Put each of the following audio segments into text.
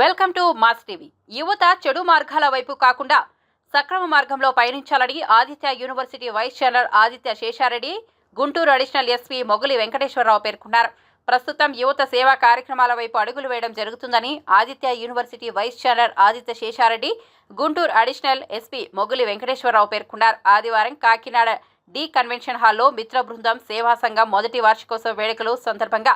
Welcome to mass TV. యువత చెడు మార్గాల వైపు కాకుండా సక్రమ మార్గంలో పయనించాలని Aditya university vice chancellor Aditya Seshareddy Guntur additional SP Mogali Venkateswararao పేర్కొన్నారు. ప్రస్తుతం యువత సేవా కార్యక్రమాల వైపు అడుగులు వేయడం జరుగుతుందని Aditya university vice chancellor Aditya Seshareddy Guntur additional SP Mogali Venkateswararao పేర్కొన్నారు. ఆదివారం కాకినాడ డి కన్వెన్షన్ హాల్లో మిత్ర బృందం సేవా సంఘం మొదటి వార్షికోత్సవ వేడుకలు సందర్భంగా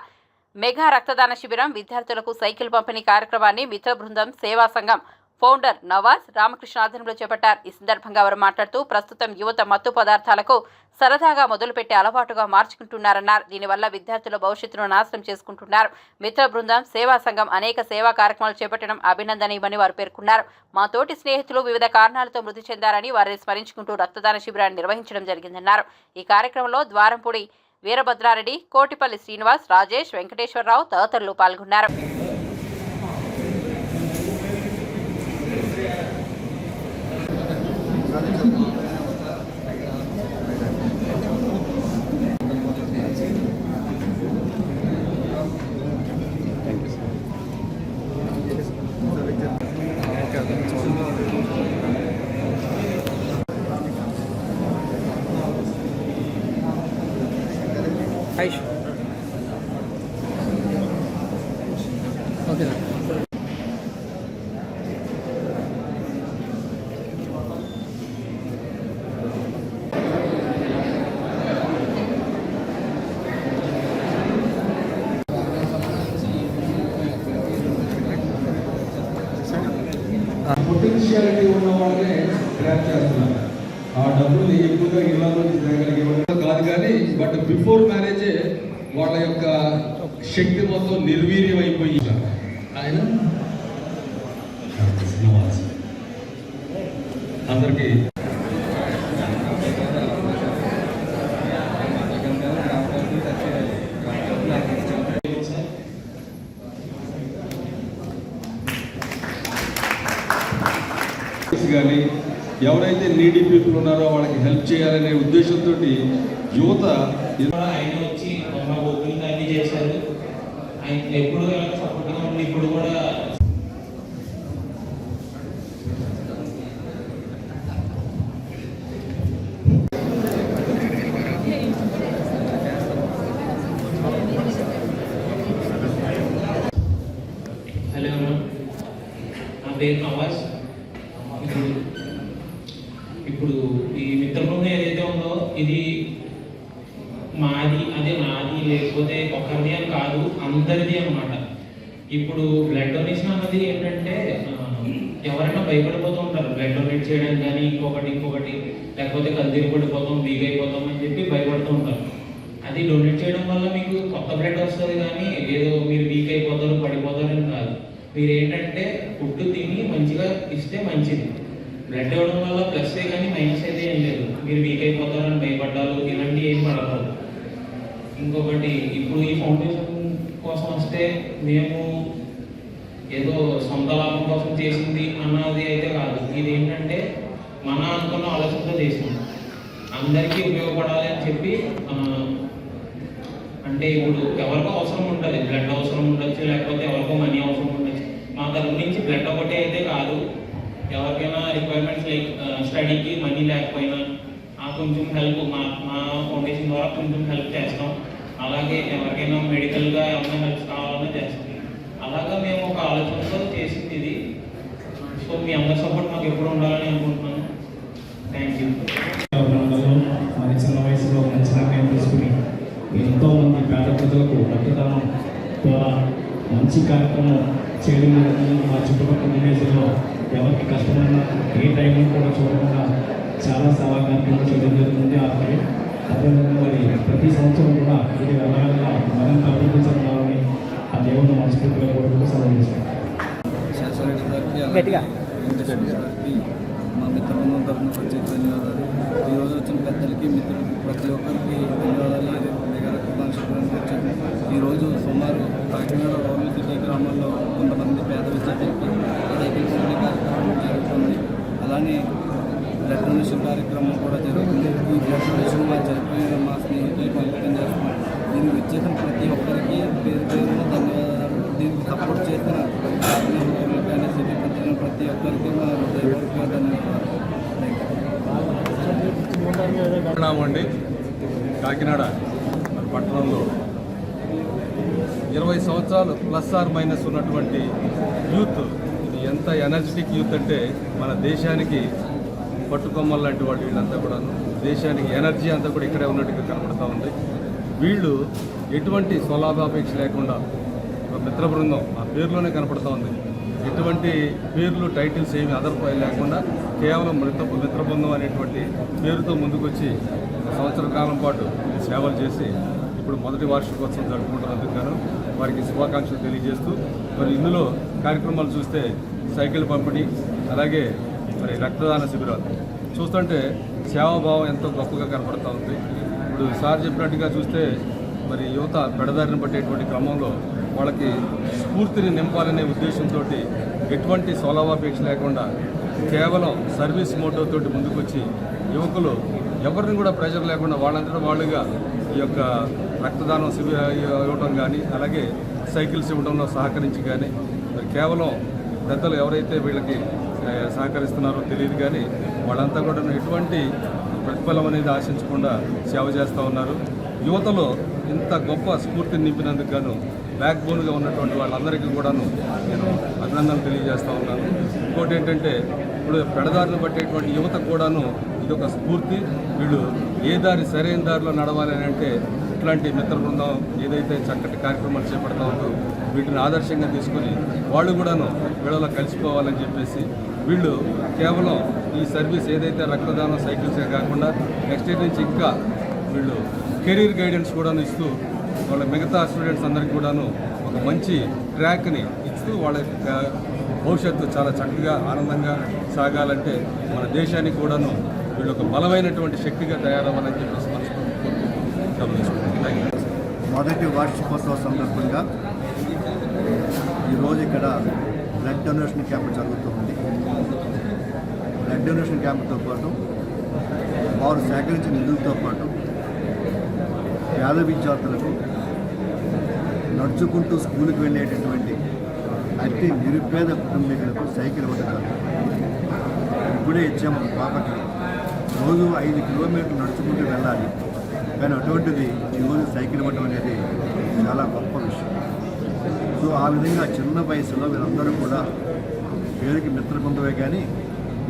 మెగా రక్తదాన శిబిరం విద్యార్థులకు సైకిల్ పంపిణీ కార్యక్రమాన్ని మిత్ర బృందం సేవా సంఘం ఫౌండర్ నవాజ్ రామకృష్ణ ఆధ్వర్యంలో చేపట్టారు. ఈ సందర్భంగా వారు మాట్లాడుతూ ప్రస్తుతం యువత మత్తు పదార్థాలకు సరదాగా మొదలుపెట్టే అలవాటుగా మార్చుకుంటున్నారన్నారు. దీనివల్ల విద్యార్థుల భవిష్యత్తును నాశనం చేసుకుంటున్నారు. మిత్ర బృందం సేవా సంఘం అనేక సేవా కార్యక్రమాలు చేపట్టడం అభినందనీయమని వారు పేర్కొన్నారు. మా తోటి స్నేహితులు వివిధ కారణాలతో మృతి చెందారని వారిని స్మరించుకుంటూ రక్తదాన శిబిరాన్ని నిర్వహించడం జరిగిందన్నారు. ఈ కార్యక్రమంలో ద్వారంపూడి వీరభద్రారెడ్డి కోటిపల్లి శ్రీనివాస్ రాజేష్ వెంకటేశ్వరరావు తదితరులు పాల్గొన్నారు. ఐష్ ఓకేనా పొటెన్షియాలిటీ ఉన్న వాళ్ళనే ట్రాక్ చేస్తున్నారు. ఆ డబ్బులు ఎక్కువగా ఇవ్వాలని కాదు కానీ బట్ బిఫోర్ మ్యారేజ్ వాళ్ళ యొక్క శక్తి మొత్తం నిర్వీర్యం అయిపోయి ఆయన నవాజ్. అందరికీ కానీ ఎవరైతే నీడీ పీపుల్ ఉన్నారో వాళ్ళకి హెల్ప్ చేయాలనే ఉద్దేశంతో యువత కూడా ఆయన వచ్చి మా ఓపెనింగ్ అన్ని చేశారు ఆయన ఎప్పుడు ఇప్పుడు కూడా హలో నా పేరు నవాజ్ ఇప్పుడు ఇప్పుడు ఈ మిత్రబృందం ఏదైతే ఉందో ఇది మాది అదే నాది లేకపోతే ఒకరిది అని కాదు అందరిది అనమాట ఇప్పుడు బ్లడ్ డొనేషన్ అన్నది ఏంటంటే ఎవరైనా భయపడిపోతూ ఉంటారు. బ్లడ్ డొనేట్ చేయడానికి కానీ ఇంకొకటి ఇంకొకటి లేకపోతే కల్తీరు పడిపోతాం వీక్ అయిపోతాం అని చెప్పి భయపడుతూ ఉంటారు. అది డొనేట్ చేయడం వల్ల మీకు కొత్త బ్లడ్ వస్తుంది కానీ ఏదో మీరు వీక్ అయిపోతారు పడిపోతారు అని కాదు. మీరు ఏంటంటే ఫుడ్ తిని మంచిగా ఇస్తే మంచిది. బ్లడ్ ఇవ్వడం వల్ల ప్లస్ కానీ మైనస్ అయితే ఏం లేదు. మీరు వీక్ అయిపోతారని భయపడ్డారు ఇలాంటివి ఏం పడకూడదు. ఇంకొకటి ఇప్పుడు ఈ ఫౌండేషన్ కోసం వస్తే మేము ఏదో సొంత లాభం కోసం చేసింది అన్నది అయితే కాదు. ఇది ఏంటంటే మన అనుకున్న ఆలోచనతో చేసింది అందరికీ ఉపయోగపడాలి అని చెప్పి అంటే ఇప్పుడు ఎవరికో అవసరం ఉంటుంది. బ్లడ్ అవసరం ఉండొచ్చు లేకపోతే ఎవరికో మనీ అవసరం ఉండొచ్చు. మా తరపు నుంచి బ్లడ్ ఒకటే అయితే కాదు. ఎవరికైనా రిక్వైర్మెంట్స్ లైక్ స్టడీకి మనీ లేకపోయినా ఆ కొంచెం హెల్ప్ మా మా ఫౌండేషన్ ద్వారా కొంచెం హెల్ప్ చేస్తాం. అలాగే ఎవరికైనా మెడికల్గా ఏమైనా హెల్ప్ కావాలన్నా చేస్తుంది. అలాగా మేము ఒక ఆలోచనతో చేసింది ఇది. సో మీ అందరి సపోర్ట్ మాకు ఎప్పుడు ఉండాలని అనుకుంటున్నాను. థ్యాంక్ యూ ప్రాంతాల్లో మరి చిన్న వయసులో మంచి నిర్ణయం తీసుకుని ఎంతో మంది పేద ప్రజలకు రక్తదానం ద్వారా మంచి కార్యక్రమం చేయడం జరుగుతుంది మా చుట్టుపక్కల విలేజ్లో ఎవరికి కష్టమైనా ఏ టైంలో కూడా చూడకుండా చాలా సేవా కార్యక్రమం చేయడం జరుగుతుంది పని అదేవిధంగా మరి ప్రతి సంవత్సరం కూడా ఇది వెళ్ళగల మరింత అభివృద్ధి చెందాలని ఆ దేవుని మనస్ఫూర్తిగా కోరుకుంటూ సెలవు తీసుకుంటాం శాసనరెడ్డి గారికి గట్టిగా. వెంకటేశ్వర గారికి మా మిత్రబృందం తరఫున వచ్చే ధన్యవాదాలు ఈరోజు వచ్చిన పెద్దలకి మిత్రులకి ప్రతి ఒక్కరికి ధన్యవాదాలు అదే మెగా ఈరోజు సుమారు కాకినాడ రౌల్ సిటీ గ్రామాల్లో కొంతమంది పేద విద్యార్థులకి సైకిల్ పంపిణీ కార్యక్రమం జరుగుతుంది అలానే బ్లడ్ డొనేషన్ కార్యక్రమం కూడా జరుగుతుంది ఈ బ్లడ్ డొనేషన్ మా చనిపోయిన మా స్నేహితులు పంపిణీ చేస్తున్నాం దీనికి వచ్చేసిన ప్రతి ఒక్కరికి పేరు పేరున ధన్యవాదాలు దీనికి సపోర్ట్ చేసిన పరిణామం అండి కాకినాడ పట్టణంలో ఇరవై సంవత్సరాలు ప్లస్ ఆర్ మైనస్ ఉన్నటువంటి యూత్ ఇది ఎంత ఎనర్జెటిక్ యూత్ అంటే మన దేశానికి పట్టుకొమ్మలు లాంటి వాళ్ళు వీళ్ళంతా కూడా దేశానికి ఎనర్జీ అంతా కూడా ఇక్కడే ఉన్నట్టుగా కనపడతా ఉంది. వీళ్ళు ఎటువంటి స్వలాభాపేక్ష లేకుండా ఒక మిత్ర బృందం ఆ పేరులోనే కనపడతా ఉంది. ఎటువంటి పేర్లు టైటిల్స్ ఏమి అదర్పై లేకుండా కేవలం మిత్ర మిత్ర బృందం అనేటువంటి పేరుతో ముందుకొచ్చి ఒక సంవత్సర కాలం పాటు సేవలు చేసి ఇప్పుడు మొదటి వార్షికోత్సవం జరుపుకుంటున్నందుకు గాను వారికి శుభాకాంక్షలు తెలియజేస్తూ మరి ఇందులో కార్యక్రమాలు చూస్తే సైకిల్ పంపిణీ అలాగే మరి రక్తదాన శిబిరాలు. చూస్తుంటే సేవాభావం ఎంతో గొప్పగా కనపడుతూ ఉంది. ఇప్పుడు సార్ చెప్పినట్టుగా చూస్తే మరి యువత పెడదారిని పట్టేటువంటి క్రమంలో వాళ్ళకి స్ఫూర్తిని నింపాలనే ఉద్దేశంతో ఎటువంటి స్వలాభాపేక్ష లేకుండా కేవలం సర్వీస్ మోటోతోటి ముందుకొచ్చి యువకులు ఎవరిని కూడా ప్రెషర్ లేకుండా వాళ్ళందరూ వాళ్ళుగా ఈ యొక్క రక్తదానం శిబిర ఇవ్వడం కానీ అలాగే సైకిల్స్ ఇవ్వడంలో సహకరించి కానీ కేవలం పెద్దలు ఎవరైతే వీళ్ళకి సహకరిస్తున్నారో తెలియదు కానీ వాళ్ళంతా కూడా ఎటువంటి ప్రతిఫలం అనేది ఆశించకుండా సేవ చేస్తూ ఉన్నారు. యువతలో ఇంత గొప్ప స్ఫూర్తిని నింపినందుకు గాను బ్యాక్ బోన్గా ఉన్నటువంటి వాళ్ళందరికీ కూడాను నేను అభినందనలు తెలియజేస్తూ ఉన్నాను. ఇంకోటి ఏంటంటే ఇప్పుడు పెడదారిని పట్టేటువంటి యువత కూడాను ఇది ఒక స్ఫూర్తి. వీళ్ళు ఏ దారి సరైన దారిలో నడవాలని అంటే ఇట్లాంటి మిత్ర బృందం ఏదైతే చక్కటి కార్యక్రమాలు చేపడతా ఉందో వీటిని ఆదర్శంగా తీసుకొని వాళ్ళు కూడాను వీళ్ళలో కలిసిపోవాలని చెప్పేసి వీళ్ళు కేవలం ఈ సర్వీస్ ఏదైతే రక్తదానం సైకిల్సే కాకుండా నెక్స్ట్ ఇయర్ నుంచి ఇంకా వీళ్ళు కెరీర్ గైడెన్స్ కూడాను ఇస్తూ వాళ్ళ మిగతా స్టూడెంట్స్ అందరికీ కూడాను ఒక మంచి ట్రాక్ని ఇస్తూ వాళ్ళ భవిష్యత్తు చాలా చక్కగా ఆనందంగా సాగాలంటే మన దేశానికి కూడాను వీళ్ళు ఒక బలమైనటువంటి శక్తిగా తయారవ్వాలని చెప్పేసి మొదటి వార్షికోత్సవ సందర్భంగా ఈరోజు ఇక్కడ బ్లడ్ డొనేషన్ క్యాంప్ జరుగుతుంది. బ్లడ్ డొనేషన్ క్యాంప్తో పాటు వారు సేకరించిన నిధులతో పాటు పేద విద్యార్థులకు నడుచుకుంటూ స్కూల్కి వెళ్ళేటటువంటి అతి నిరుపేద కుటుంబీకులకు సైకిల్ ఇవ్వడం ఇప్పుడే ఇచ్చాము పాపకి. రోజు ఐదు కిలోమీటర్లు నడుచుకుంటూ వెళ్ళాలి. కానీ అటువంటిది ఈరోజు సైకిల్ ఇవ్వడం అనేది చాలా గొప్ప విషయం. సో ఆ విధంగా చిన్న వయసులో వీళ్ళందరూ కూడా పేరుకి మిత్ర బృందమే కానీ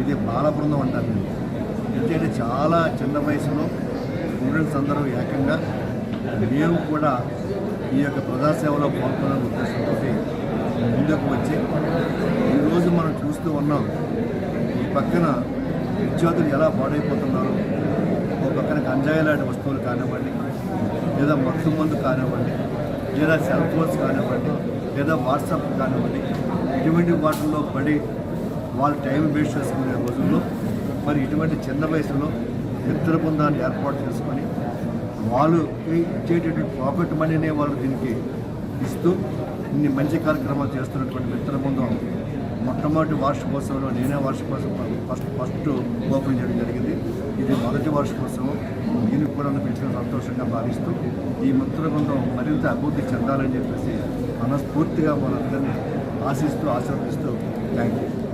ఇది బాల బృందం అంటారు నేను ఎందుకంటే చాలా చిన్న వయసులో స్టూడెంట్స్ అందరూ ఏకంగా మేము కూడా ఈ యొక్క ప్రజాసేవలో పాల్గొనాలనే ఉద్దేశంతో ముందుకు వచ్చి ఈరోజు మనం చూస్తూ ఉన్నాం. ఈ పక్కన విద్యార్థులు ఎలా పాడైపోతున్నారు? ఒక పక్కన గంజాయి లాంటి వస్తువులు కానివ్వండి లేదా మత్తు మందు కానివ్వండి లేదా సెల్ ఫోన్స్ కానివ్వండి లేదా వాట్సాప్ కానివ్వండి ఇటువంటి వాటిల్లో పడి వాళ్ళ టైం వేస్ట్ చేసుకునే రోజుల్లో మరి ఇటువంటి చిన్న వయసులో మిత్ర బృందాన్ని ఏర్పాటు చేసుకొని వాళ్ళు ఇచ్చేటటువంటి ప్రాఫిట్ మనీనే వాళ్ళు దీనికి ఇస్తూ ఇన్ని మంచి కార్యక్రమాలు చేస్తున్నటువంటి మిత్ర బృందం మొట్టమొదటి వార్షికోత్సవంలో నేనే వార్షికోత్సవం ఫస్ట్ ఫస్ట్ ఓపెన్ చేయడం జరిగింది. ఇది మొదటి వార్షికోత్సవం. దీనికి కూడా పెంచిన సంతోషంగా భావిస్తూ ఈ మిత్ర బృందం మరింత అభివృద్ధి చెందాలని చెప్పేసి మనస్ఫూర్తిగా మనందరినీ ఆశిస్తూ ఆశీర్వదిస్తూ థ్యాంక్ యూ